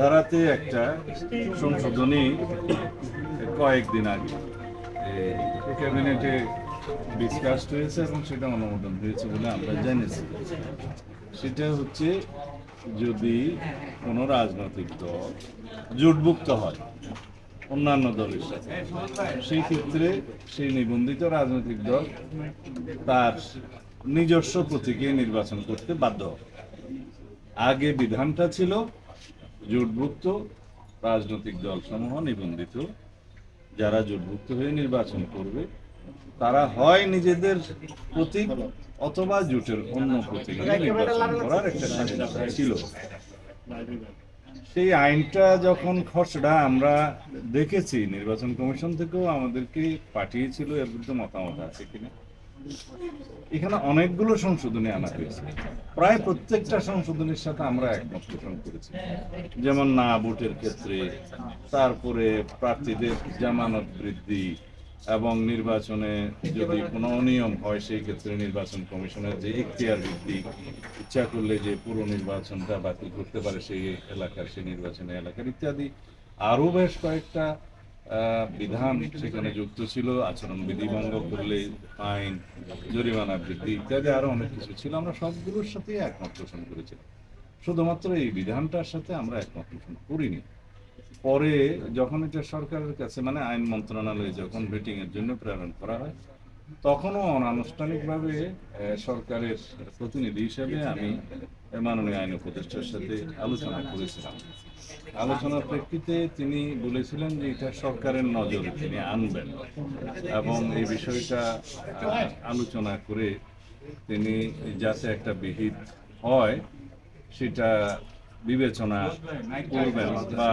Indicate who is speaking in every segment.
Speaker 1: ধারাতে একটা সংশোধনী কয়েকদিন আগে। ক্যাবিনেটে ডিসকাসড হয়েছে এবং সেটা অনুমোদন হয়েছে বলে আমরা জেনেছি সেটা হচ্ছে যদি কোনো রাজনৈতিক দল জোটভুক্ত হয়, অন্যান্য দলের সাথে, সেই ক্ষেত্রে সেই নিবন্ধিত রাজনৈতিক দল তার নিজস্ব প্রতীকে নির্বাচন করতে বাধ্য আগে বিধানটা ছিল জোটভুক্ত রাজনৈতিক দলসমূহ নিবন্ধিত। যারা জোটভুক্ত হয়ে নির্বাচন করবে, তারা হয় নিজেদের প্রতীক অথবা জোটের অন্য প্রতীকে নির্বাচন করার একটা ছিল। সেই আইনটা যখন খসড়া, আমরা দেখেছি, নির্বাচন কমিশন থেকেও আমাদেরকে পাঠিয়েছিল, এর বিরুদ্ধে মতামত আছে কিনা। এখানে অনেকগুলো সংশোধনী আনা হয়েছে। প্রায় প্রত্যেকটা সংশোধনীর সাথে আমরা একমত পোষণ করেছি। যেমন না ভোটের ক্ষেত্রে, তারপরে প্রার্থীদের জামানত বৃদ্ধি এবং নির্বাচনে যদি কোনো অনিয়ম হয়, সেই ক্ষেত্রে নির্বাচন কমিশনের যে ইখতিয়ার বৃদ্ধি ইচ্ছা করলে যে পুরো নির্বাচনটা বাতিল করতে পারে সেই এলাকার, সেই নির্বাচনী এলাকার ইত্যাদি, আরও বেশ কয়েকটা বিধান সেখানে যুক্ত ছিল আচরণ বিধি ভঙ্গ করলে আইন, জরিমানা বৃদ্ধি ইত্যাদি আরও অনেক কিছু ছিল। আমরা সবগুলোর সাথে একমত পোষণ করেছিলাম। শুধুমাত্র এই বিধানটার সাথে আমরা একমত পোষণ করিনি। পরে যখন এটা সরকারের কাছে মানে আইন মন্ত্রণালয়ে যখন ভেটিং এর জন্য প্রেরণ করা হয় তখনও অনানুষ্ঠানিকভাবে সরকারের প্রতিনিধি হিসেবে আমি মাননীয় আইন উপদেষ্টার সাথে আলোচনা করেছিলাম। আলোচনার প্রেক্ষিতে তিনি বলেছিলেন যে এটা সরকারের নজরে তিনি আনবেন এবং এই বিষয়টা আলোচনা করে তিনি যাতে একটা বিহিত হয়, সেটা বিবেচনা করবেন বা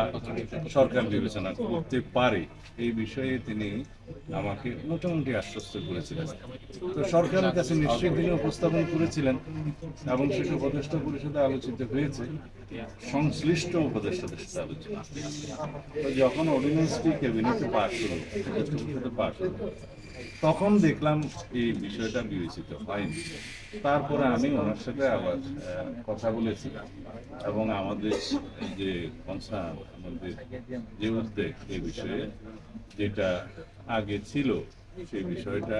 Speaker 1: সরকার বিবেচনা করতে পারে, এই বিষয়ে তিনি আমাকে মোটামুটি আশ্বস্ত করেছিলেন। তো সরকারের কাছে নিশ্চয়ই তিনি উপস্থাপন করেছিলেন এবং সেটা উপদেষ্টা পরিষদে আলোচিত হয়েছে, সংশ্লিষ্ট উপদেষ্টাদের সাথে আলোচনা। তো যখন অর্ডিন্যান্সটি ক্যাবিনেটে পাশ হলো, উপদেষ্টা পরিষদে পাশ তখন দেখলাম এই বিষয়টা বিবেচিত হয়নি। তারপরে আমি ওনার সাথে আবার কথা বলেছি এবং আমাদের যে কনসার্ন আমাদের যে উদ্বেগ এই বিষয়ে যেটা আগে ছিল, সেই বিষয়টা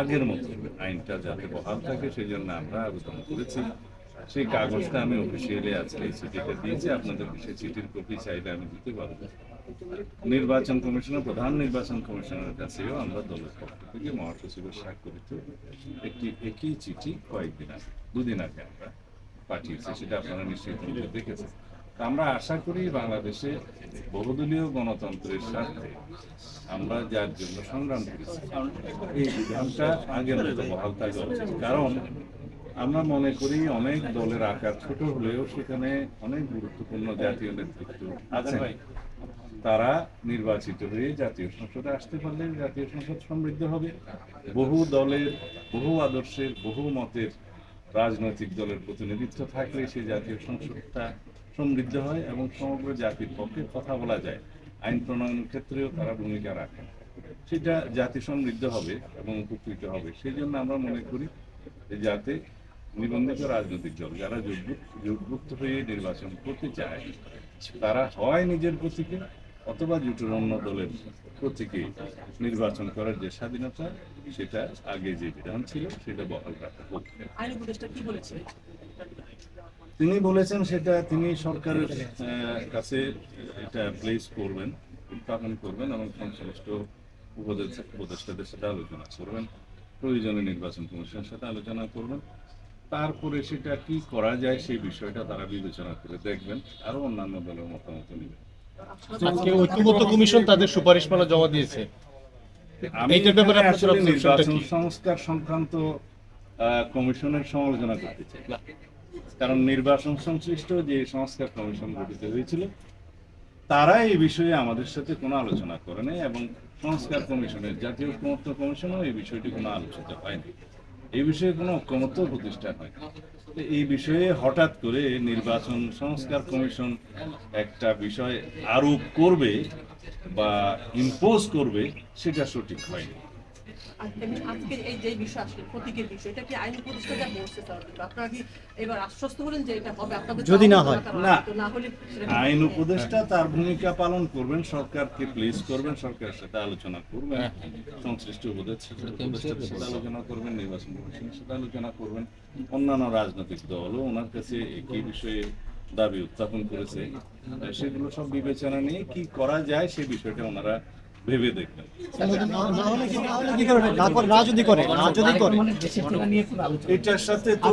Speaker 1: আগের মতো আইনটা যাতে বহাল থাকে সেই জন্য আমরা আবেদন করেছি। সেই কাগজটা আমি অফিসিয়ালি আজকে এই চিঠিটা দিয়েছি। আপনাদেরকে সেই চিঠির কপি চাইলে আমি দিতে পারব। নির্বাচন কমিশনের, প্রধান নির্বাচন কমিশনের কাছেও আমরা দলের পক্ষ থেকে মহাসচিবের স্বাক্ষরিত একটি একই চিঠি কয়েকদিন আগে, দুদিন আগে আমরা পাঠিয়েছি, সেটা আপনারা নিশ্চয়ই দেখেছেন। আমরা আশা করি বাংলাদেশে বহুদলীয় গণতন্ত্রের স্বার্থে আমরা যার জন্য সংগ্রাম করেছি, এই বিধানটা আগের মতো বহাল থাকা উচিত। কারণ আমরা মনে করি অনেক দলের আকার ছোট হলেও সেখানে অনেক গুরুত্বপূর্ণ জাতীয় নেতৃত্ব আছে তারা নির্বাচিত হয়ে জাতীয় সংসদে আসতে পারলে জাতীয় সংসদ সমৃদ্ধ হবে। বহু দলের বহু আদর্শের বহু মতের রাজনৈতিক দলের প্রতিনিধিত্ব থাকলে সেই জাতীয় সংসদটা সমৃদ্ধ হয় এবং সমগ্র জাতির পক্ষে কথা বলা যায়। আইন প্রণয়নের ক্ষেত্রেও তারা ভূমিকা রাখেন। সেটা জাতি সমৃদ্ধ হবে এবং উপকৃত হবে। সেই জন্য আমরা মনে করি যাতে নিবন্ধিত রাজনৈতিক দল যারা জোটভুক্ত হয়ে নির্বাচন করতে চায় তারা হয় নিজের প্রতীকে অথবা জোটের অন্য দলের প্রতীকে নির্বাচন করার যে স্বাধীনতা সেটা আগে যে বিধান ছিল সেটা বহাল রাখা হোক। তিনি বলেছেন সেটা তিনি সরকারের কাছে এটা প্লেস করবেন উত্থাপন করবেন এবং সংশ্লিষ্ট উপদেষ্টা উপদেষ্টাদের সাথে আলোচনা করবেন। প্রয়োজনে নির্বাচন কমিশনের সাথে আলোচনা করবেন। তারপরে সেটা কি করা যায় সেই বিষয়টা তারা বিবেচনা করে দেখবেন আরও অন্যান্য দলের মতামত নেবেন।
Speaker 2: আজকে ঐক্যমত্য কমিশন তাদের সুপারিশমালা জমা দিয়েছে।
Speaker 1: আমি নির্বাচন সংস্কার সংক্রান্ত কমিশনের সমালোচনা করতে চাই। কারণ নির্বাচন সংশ্লিষ্ট যে সংস্কার কমিশন গঠিত হয়েছিল তারা এই বিষয়ে আমাদের সাথে কোনো আলোচনা করে নাই এবং সংস্কার কমিশনের জাতীয় ঐক্যমত্য কমিশনও এই বিষয়টি কোনো আলোচিত হয়নি এই বিষয়ে কোনো ঐক্যমত্য প্রতিষ্ঠা হয়। এই বিষয়ে হঠাৎ করে নির্বাচন সংস্কার কমিশন একটা বিষয় আরোপ করবে বা ইম্পোজ করবে, সেটা সঠিক হয়নি।
Speaker 3: আজকে এই যে বিষয় আসলে প্রতীকের বিষয় এটা কি আইন উপদেষ্টা যা বলছে স্যার আপনারা কি এবার আশ্বস্ত হলেন যে এটা হবে? আপনাদের
Speaker 4: যদি না হয়।
Speaker 1: না।
Speaker 3: না হলে
Speaker 1: আইন উপদেষ্টা তার ভূমিকা পালন করবেন সরকারকে প্লিজ করবেন সরকারের সাথে আলোচনা করবেন সংশ্লিষ্ট উপদেষ্টার সাথে আলোচনা করবেন নির্বাচন কমিশনের সাথে আলোচনা করবেন অন্যান্য রাজনৈতিক দলও ওনার কাছে একই বিষয়ে দাবি উত্থাপন করেছে। সেগুলো সব বিবেচনা নিয়ে কি করা যায় সে বিষয়টা ওনারা ভেবে দেখবেন।
Speaker 4: না- যদি করে না যদি করে।
Speaker 1: এটার সাথে তো